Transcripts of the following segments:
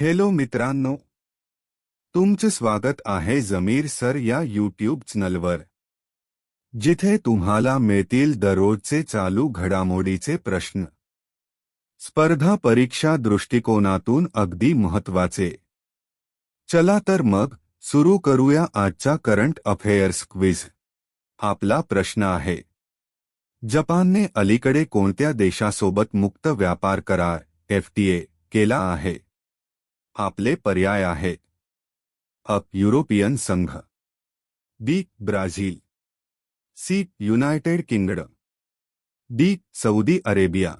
Hello मित्रांनो. तुमचं स्वागत आहे जमीर सर या यूट्यूब चॅनलवर जिथे तुम्हाला मिळतील दररोजचे चालू घडामोडीचे प्रश्न. स्पर्धा परीक्षा दृष्टिकोनातून अगदी महत्त्वाचे चला तर मग सुरू करूया आजचा करंट अफेअर्स क्विज आपला प्रश्न आहे. जपानने अलीकडे कोणत्या देशासोबत मुक्त व्यापार करार एफटीए केला आहे? आपले पर्याय आहेत अ युरोपियन संघ. B. Brazil. C. United Kingdom. D. Saudi Arabia.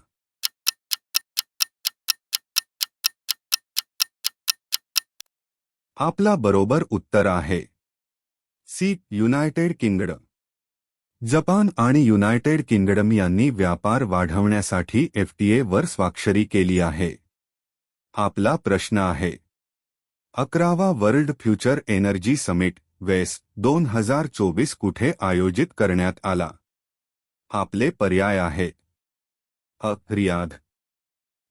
आपला बरोबर उत्तर आहे. सी. United Kingdom. जपान आणि युनायटेड किंगडम यांनी व्यापार वाढवण्यासाठी एफटीए वर स्वाक्षरी केली आहे. आपला प्रश्न आहे. अकरावा वर्ल्ड फ्युचर एनर्जी समिट, वेस, दोन हज़ार चोवीस कुठे आयोजित करण्यात आला? आपले पर्याय आहेत अ, Riyadh.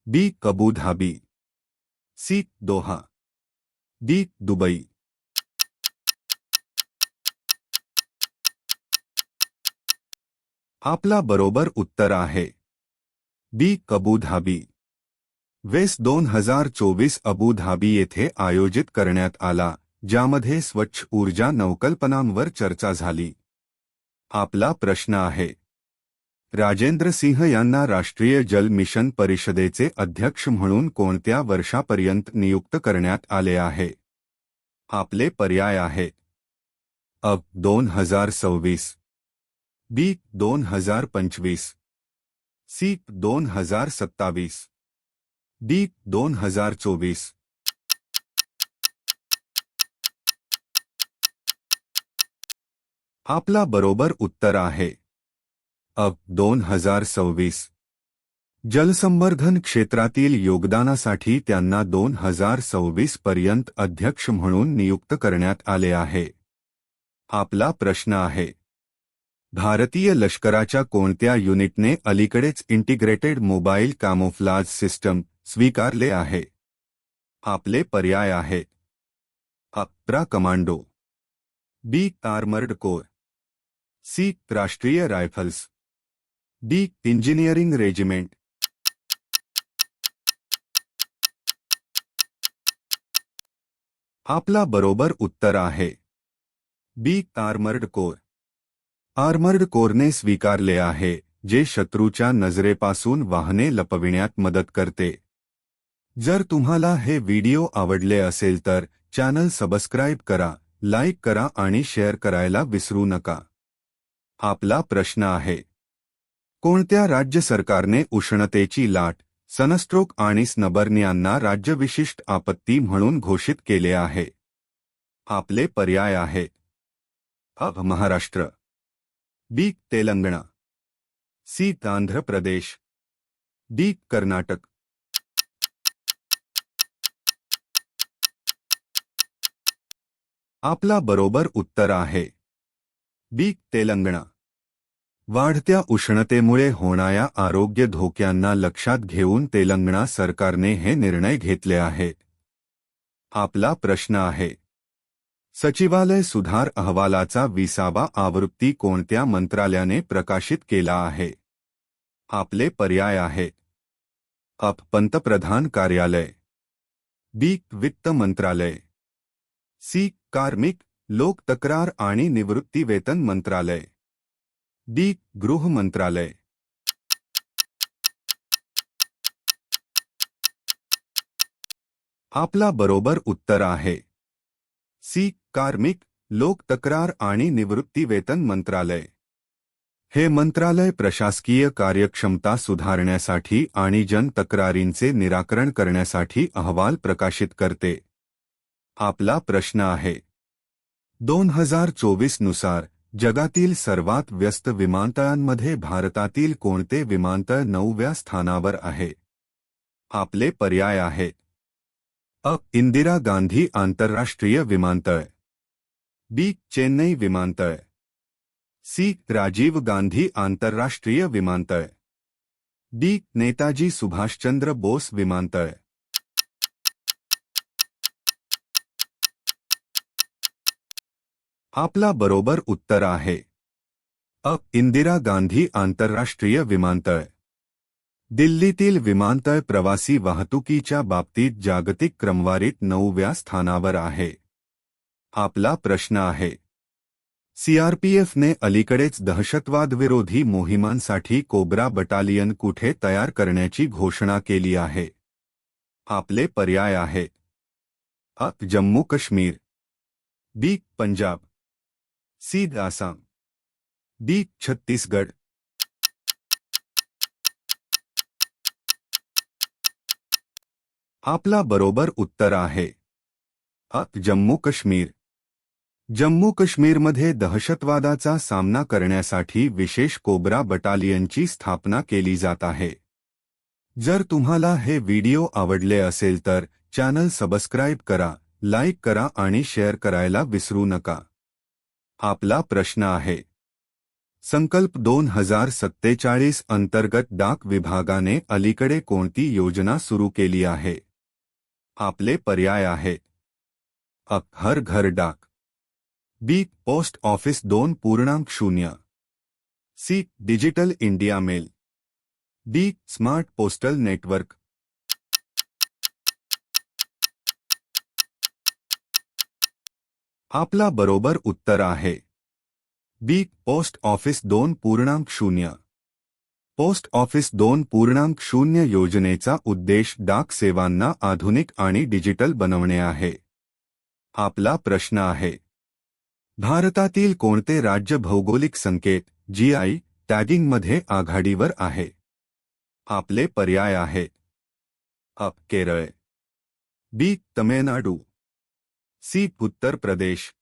B Abu Dhabi C, Doha. D, Dubai. आपला बरोबर उत्तर आहे. बी कबूधाबी वेस दोन हज़ार चोवीस अबुधाबी येथे आयोजित आला, ज्यामध्ये स्वच्छ ऊर्जा नवकल्पनांवर चर्चा झाली. आपला प्रश्न आहे. राजेंद्र सिंह यांना राष्ट्रीय जल मिशन परिषदेचे अध्यक्ष म्हणून कोणत्या वर्षापर्यंत नियुक्त करण्यात आले आहे? आपले पर्याय आहेत अब दोन हज़ार सव्वीस. बी दोन हज़ार पंचवीस. सी दोन हज़ार सत्तावीस. डी दोन हजार चोवीस. आपला बरोबर उत्तर आहे. अब दोन हजार सव्वीस. जलसंवर्धन क्षेत्रातील योगदानासाठी त्यांना दोन हजार सव्वीस पर्यंत अध्यक्ष म्हणून नियुक्त करण्यात आले आहे. आपला प्रश्न आहे. भारतीय लष्कराच्या कोणत्या युनिटने अलीकडेच इंटिग्रेटेड मोबाईल कॅमोफ्लाज सिस्टम स्वीकारले आहे. आपले पर्याय आहेत अप्रा commando. B armoured corps. C Rashtriya rifles. D engineering regiment. आपला बरोबर उत्तर आहे. B armoured corps. आर्मर्ड कोरने स्वीकारले आहे, जे शत्रूच्या नजरेपासून वाहने लपविण्यात मदत करते. जर तुम्हाला हे व्हिडिओ आवडले असेल तर चॅनल सबस्क्राईब करा, लाईक करा आणि शेअर करायला विसरू नका. आपला प्रश्न आहे. कोणत्या राज्य सरकारने उष्णतेची लाट, सनस्ट्रोक आणि स्नबर्नियांना राज्यविशिष्ट आपत्ती म्हणून घोषित केले आहे? आपले पर्याय आहेत अ, Maharashtra. B, Telangana. C, Andhra Pradesh. D, Karnataka. आपला बरोबर उत्तर आहे. बी. तेलंगणा. वाढत्या उष्णतेमुळे होणाऱ्या आरोग्य धोक्यांना लक्षात घेऊन तेलंगणा सरकारने हे निर्णय घेतले आहेत आपला प्रश्न आहे. सचिवालय सुधार अहवालाचा विसावा आवृत्ती कोणत्या मंत्रालयाने प्रकाशित केला आहे? आपले पर्याय आहेत अप. पंतप्रधान कार्यालय. बी. वित्त मंत्रालय. सी. कार्मिक, लोक तक्रार आणि निवृत्ती वेतन मंत्रालय. डी. गृह मंत्रालय. आपला बरोबर उत्तर आहे. सी. कार्मिक, लोक तक्रार आणि निवृत्ती वेतन मंत्रालय. हे मंत्रालय प्रशासकीय कार्यक्षमता सुधारण्यासाठी आणि जन तक्रारींचे निराकरण करण्यासाठी अहवाल प्रकाशित करते. आपला प्रश्न आहे. दोन हज़ार चोवीस नुसार, जगातील सर्वात व्यस्त विमानतळांमध्ये भारतातील कोणते विमानतळ नवव्या स्थानावर आहे? आपले पर्याय आहेत अ. इंदिरा गांधी आंतरराष्ट्रीय विमानतळ. बी. चेन्नई विमानतळ. सी. राजीव गांधी आंतरराष्ट्रीय विमानतळ. डी. नेताजी सुभाषचंद्र बोस विमानतळ. आपला बरोबर उत्तर आहे. अ, इंदिरा गांधी आंतरराष्ट्रीय विमानतळ. दिल्लीतील विमानतळ प्रवासी वाहतुकीच्या बाबतीत जागतिक क्रमवारीत नवव्या स्थानावर आहे. आपला प्रश्न आहे. सीआरपीएफने अलीकडेच दहशतवादविरोधी मोहिमांसाठी कोब्रा बटालियन कुठे तयार करण्याची घोषणा केली आहे? आपले पर्याय आहेत अ, Jammu Kashmir. B, Punjab. C Assam D Chhattisgarh आपला बरोबर उत्तर आहे। अ, जम्मू काश्मीर। जम्मू काश्मीरमध्ये दहशतवादाचा सामना करण्यासाठी विशेष कोब्रा बटालियनची स्थापना केली जात आहे। जर तुम्हाला हे व्हिडिओ आवडले असेल तर चॅनल सबस्क्राईब करा, लाईक करा आणि शेअर करायला विसरू नका. आपला प्रश्न आहे. संकल्प दोन हज़ार सत्तेचाळीस अंतर्गत डाक विभागाने अलीकडे कोणती योजना सुरू केली आहे? आपले पर्याय आहेत अ हर घर डाक. बी, पोस्ट ऑफ़िस दोन पूर्णांक शून्य. C, digital India mail. D, smart postal network. आपला बरोबर उत्तर आहे. बी पोस्ट ऑफिस दोन पूर्णांक शून्य. पोस्ट ऑफिस दोन पूर्णांक शून्य योजनेचा उद्देश डाक सेवांना आधुनिक आणि डिजिटल बनवणे आहे. आपला प्रश्न आहे. भारतातील कोणते राज्य भौगोलिक संकेत जीआय टॅगिंगमध्ये आघाडीवर आहे? आपले पर्याय आहे. अ Kerala. B Tamil Nadu. C Uttar Pradesh.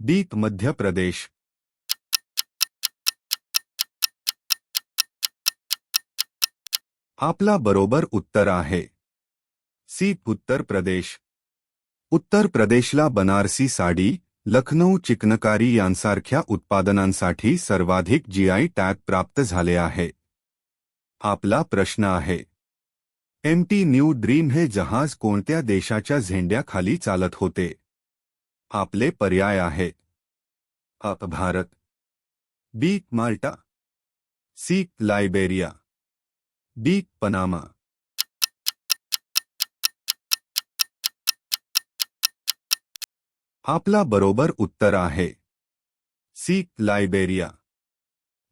D Madhya Pradesh. आपला बरोबर उत्तर आहे। सी उत्तर प्रदेश। उत्तर प्रदेशला बनारसी साडी लखनौ चिकनकारी यांसारख्या उत्पादनांसाठी सर्वाधिक जीआय टॅग प्राप्त झाले आहे। आपला प्रश्न आहे। एम टी न्यू ड्रीम हे जहाज़ कोणत्या देशाच्या झेंड्याखाली चालत होते? आपले पर्याय आहेत अ Bharat. B Malta. C Liberia. D Panama. आपला बरोबर उत्तर आहे. C Liberia.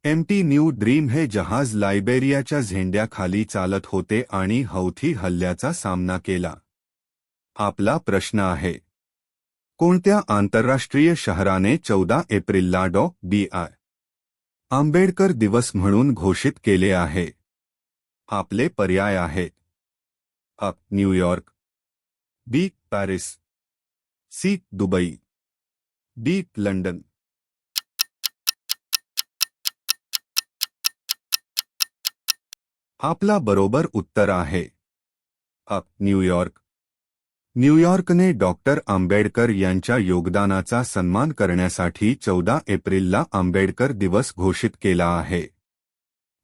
M T New Dream हे जहाज लायबेरियाच्या झेंड्याखाली चालत होते आणि हौथी हल्ल्याचा सामना केला. आपला प्रश्न आहे. कोणत्या आंतरराष्ट्रीय शहराने चौदा एप्रिलला डॉ. बी. आय. आंबेडकर दिवस म्हणून घोषित केले आहे? आपले पर्याय आहेत अ. New York B. Paris. C. Dubai. D. London. आपला बरोबर उत्तर आहे. अ न्यूयॉर्क न्यूयॉर्कने डॉक्टर आंबेडकर यांच्या योगदानाचा सन्मान करण्यासाठी चौदा एप्रिलला आंबेडकर दिवस घोषित केला आहे.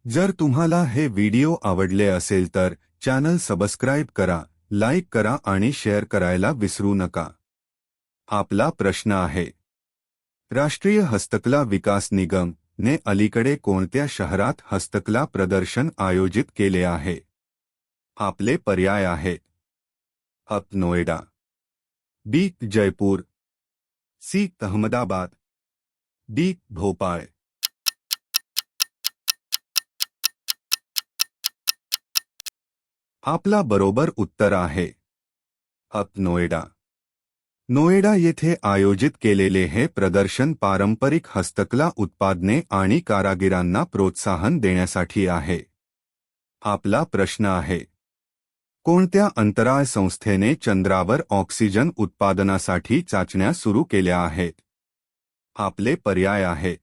जर तुम्हाला हे व्हिडिओ आवडले असेल तर चॅनल सबस्क्राईब करा लाईक करा आणि शेअर करायला विसरू नका. आपला प्रश्न आहे. राष्ट्रीय हस्तकला विकास निगम ने अलीकडे कोणत्या शहरात हस्तकला प्रदर्शन आयोजित केले आहे? आपले पर्याय आहेत up Noida. B Jaipur. C Ahmedabad. D Bhopal. आपला बरोबर उत्तर आहे. अप नोएडा. नोएडा येथे आयोजित केलेले हे प्रदर्शन पारंपरिक हस्तकला उत्पादने आणि कारागिरांना प्रोत्साहन देण्यासाठी आहे. आपला प्रश्न आहे. कोणत्या अंतराळ संस्थेने चंद्रावर ऑक्सिजन उत्पादनासाठी चाचण्या सुरू केल्या आहेत? आपले पर्याय आहेत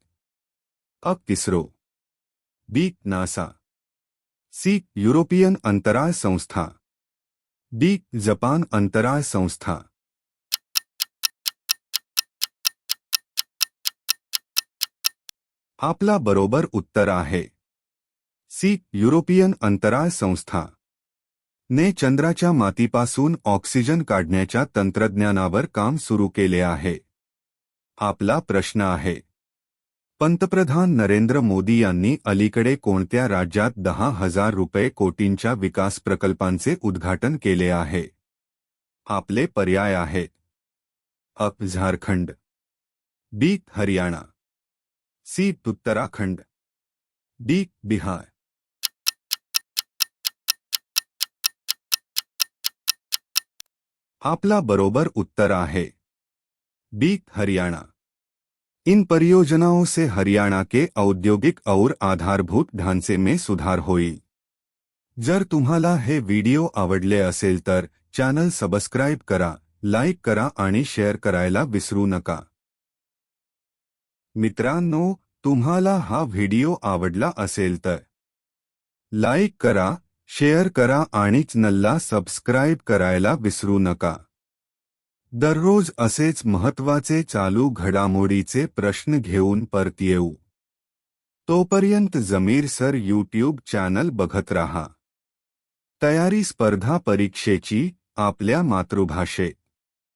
अ ISRO B NASA. C European अंतराळ संस्था. डी जपान अंतराळ संस्था. आपला बरोबर उत्तर आहे. सी. युरोपियन अंतराळ संस्था. ने चंद्राच्या मातीपासून ऑक्सिजन काढण्याच्या तंत्रज्ञानावर काम सुरू केले आहे. आपला प्रश्न आहे. पंतप्रधान नरेंद्र मोदी यांनी अलीकडे कोणत्या राज्यात दहा हज़ार रुपये कोटींच्या विकास प्रकल्पांचे उद्घाटन केले आहे? आपले पर्याय आहेत up Jharkhand. B. Haryana. C Uttarakhand. D, Bihar. आपला बरोबर उत्तर आहे। बी, हरियाणा। इन परियोजनाओं से हरियाणा के औद्योगिक और आधारभूत ढांचे में सुधार होईल जर तुम्हाला हे व्हिडिओ आवडले असेल तर चॅनल सबस्क्राईब करा, लाईक करा आणि शेअर करायला विसरू नका। मित्रांनो तुम्हाला हा व्हिडिओ आवडला असेल तर लाईक करा शेअर करा आणि चॅनलला सबस्क्राईब करायला विसरू नका. दररोज असेच महत्त्वाचे चालू घडामोडीचे प्रश्न घेऊन परत येऊ. तोपर्यंत जमीर सर यूट्यूब चॅनल बघत राहा. तयारी स्पर्धा परीक्षेची आपल्या मातृभाषेत.